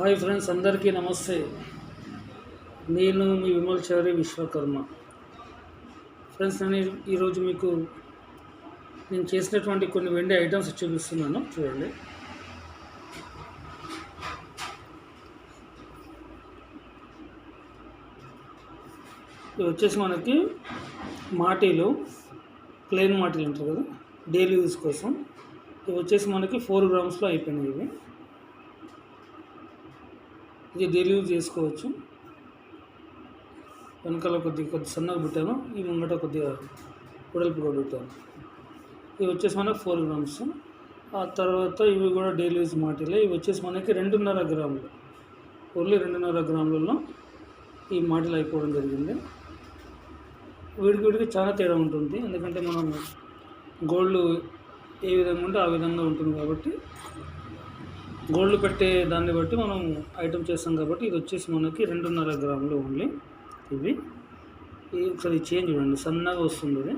Hi friends అందరికీ నమస్తే. నేను మీ విమల్ చౌరి విశ్వకర్మ. ఫ్రెండ్స్ నేను ఈరోజు మీకు నేను చేసినటువంటి కొన్ని వెండి ఐటమ్స్ చూపిస్తున్నాను. చూడండి. ఇవి వచ్చేసి మనకి మాటీలు ప్లెయిన్ మాటీలు అంటారు కదా డైలీ యూజ్ కోసం. ఇవి వచ్చేసి మనకి ఫోర్ గ్రామ్స్లో అయిపోయినాయి ఇవి. ఇది డైలీ యూజ్ చేసుకోవచ్చు. వెనకాల కొద్దిగా కొద్ది సన్నగా పెట్టాను. ఈ ముంగట కొద్దిగా పొడల్పుగా పెట్టాను. ఇవి వచ్చేసి మనకి ఫోర్ గ్రామ్స్ ఆ తర్వాత ఇవి కూడా డైలీ యూజ్ మాటిలే. ఇవి వచ్చేసి మనకి రెండున్నర గ్రాములు. ఓన్లీ రెండున్నర గ్రాములలో ఈ మాటలు అయిపోవడం జరిగింది. వీడికి వీడికి చాలా తేడా ఉంటుంది. ఎందుకంటే మనం గోల్డ్ ఏ విధంగా ఉంటే ఆ విధంగా ఉంటుంది కాబట్టి గోల్డ్ పెట్టే దాన్ని బట్టి మనం ఐటమ్ చేస్తాం కాబట్టి ఇది వచ్చేసి మనకి రెండున్నర గ్రాములు ఓన్లీ ఇవి. ఇది ఒకసారి చేంజ్ చూడండి సన్నగా వస్తుంది ఇది.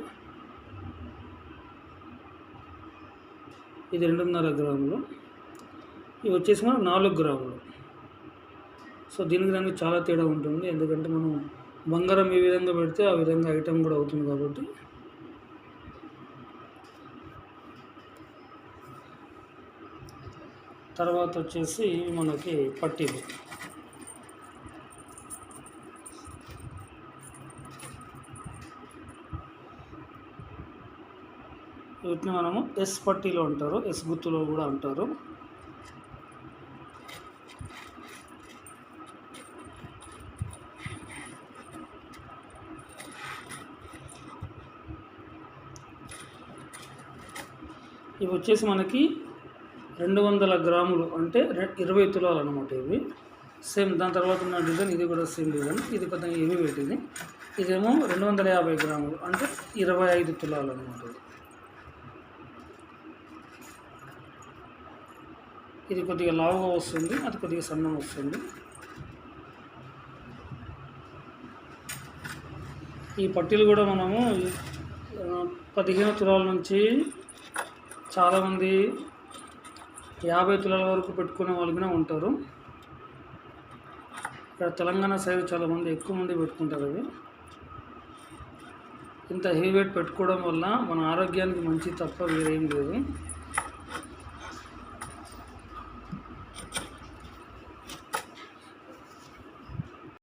ఇది రెండున్నర గ్రాములు. ఇవి వచ్చేసి మనం నాలుగు గ్రాములు. సో దీనికి దానికి చాలా తేడా ఉంటుంది ఎందుకంటే మనం బంగారం ఏ విధంగా పెడితే ఆ విధంగా ఐటమ్ కూడా అవుతుంది కాబట్టి తర్వాత వచ్చేసి మనకి పట్టీలు వీటిని మనము ఎస్ పట్టీలో అంటారు ఎస్ గుత్తులో కూడా అంటారు. ఇవి వచ్చేసి మనకి రెండు వందల గ్రాములు అంటే రె- ఇరవై తులాలు అనమాట ఇవి. సేమ్ దాని తర్వాత ఉన్న డిజైన్ ఇది కూడా సేమ్ డిజైన్. ఇది కొద్దిగా హెవీ వెయిట్ ఇది. ఇదేమో రెండు వందల యాభై గ్రాములు అంటే ఇరవై ఐదు తులాలు అనమాట ఇది. ఇది కొద్దిగా లావుగా వస్తుంది అది కొద్దిగా సన్నం వస్తుంది. ఈ పట్టీలు కూడా మనము పదిహేను తులాల నుంచి చాలామంది యాభై తులాల వరకు పెట్టుకునే వాళ్ళు కూడా ఉంటారు. ఇక్కడ తెలంగాణ సైడ్ చాలామంది ఎక్కువ మంది పెట్టుకుంటారు అవి. ఇంత హెవీ వెయిట్ పెట్టుకోవడం వల్ల మన ఆరోగ్యానికి మంచి తప్ప వేరేం లేదు.